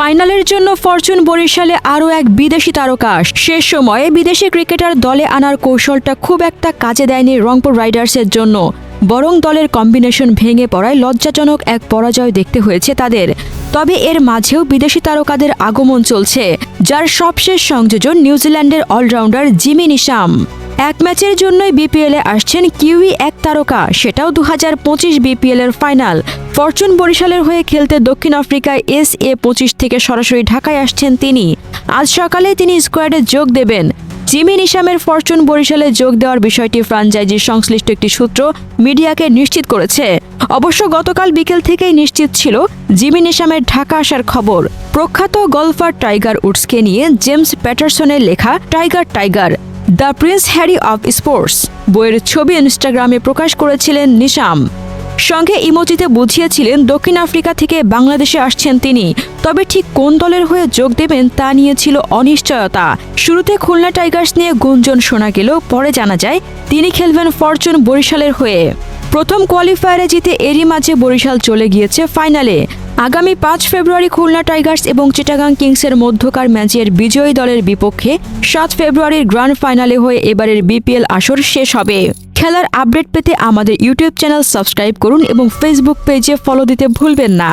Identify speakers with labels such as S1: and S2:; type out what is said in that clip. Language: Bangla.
S1: ফাইনালের জন্য ফরচুন বরিশালে আরও এক বিদেশি তারকা। শেষ সময়ে বিদেশি ক্রিকেটার দলে আনার কৌশলটা খুব একটা কাজে দেয়নি রংপুর রাইডার্সের জন্য। বরং দলের কম্বিনেশন ভেঙে পড়ায় লজ্জাজনক এক পরাজয় দেখতে হয়েছে তাদের। তবে এর মাঝেও বিদেশি তারকাদের আগমন চলছে, যার সবশেষ সংযোজন নিউজিল্যান্ডের অলরাউন্ডার জিমি নিশাম। এক ম্যাচের জন্যই বিপিএল আসছেন কিউই এক তারকা, সেটাও দু হাজার পঁচিশ বিপিএল এর ফাইনাল। ফরচুন বরিশালের হয়ে খেলতে দক্ষিণ আফ্রিকায় এস এ পঁচিশ থেকে সরাসরি ঢাকায় আসছেন তিনি। আজ সকালে তিনি স্কোয়াডে যোগ দেবেন। জিমি নিশামের ফরচুন বরিশালে যোগ দেওয়ার বিষয়টি ফ্রাঞ্চাইজির সংশ্লিষ্ট একটি সূত্র মিডিয়াকে নিশ্চিত করেছে। অবশ্য গতকাল বিকেল থেকেই নিশ্চিত ছিল জিমি নিশামের ঢাকা আসার খবর। প্রখ্যাত গলফার টাইগার উডসকে নিয়ে জেমস প্যাটারসনের লেখা Tiger Tiger. The Prince Harry of sports বইয়ের ছবি ইনস্টাগ্রামে প্রকাশ করেছিলেন নিশাম। সঙ্গে ইমোজিতে বুঝিয়েছিলেন, দক্ষিণ আফ্রিকা থেকে বাংলাদেশে আসছেন তিনি। তবে ঠিক কোন দলের হয়ে যোগ দেবেন তা নিয়ে ছিল অনিশ্চয়তা। শুরুতে খুলনা টাইগার্স নিয়ে গুঞ্জন শোনা গেলেও পরে জানা যায়, তিনি খেলবেন ফরচুন বরিশালের হয়ে। প্রথম কোয়ালিফায়ারে জিতে এরই মাঝে বরিশাল চলে গিয়েছে ফাইনালে। আগামী পাঁচ ফেব্রুয়ারি খুলনা টাইগার্স এবং চিটাগাং কিংসের মধ্যকার ম্যাচের বিজয়ী দলের বিপক্ষে সাত ফেব্রুয়ারির গ্রান্ড ফাইনালে হয়ে এবারের বিপিএল আসর শেষ হবে। খেলার আপডেট পেতে আমাদের ইউটিউব চ্যানেল সাবস্ক্রাইব করুন এবং ফেসবুক পেজে ফলো দিতে ভুলবেন না।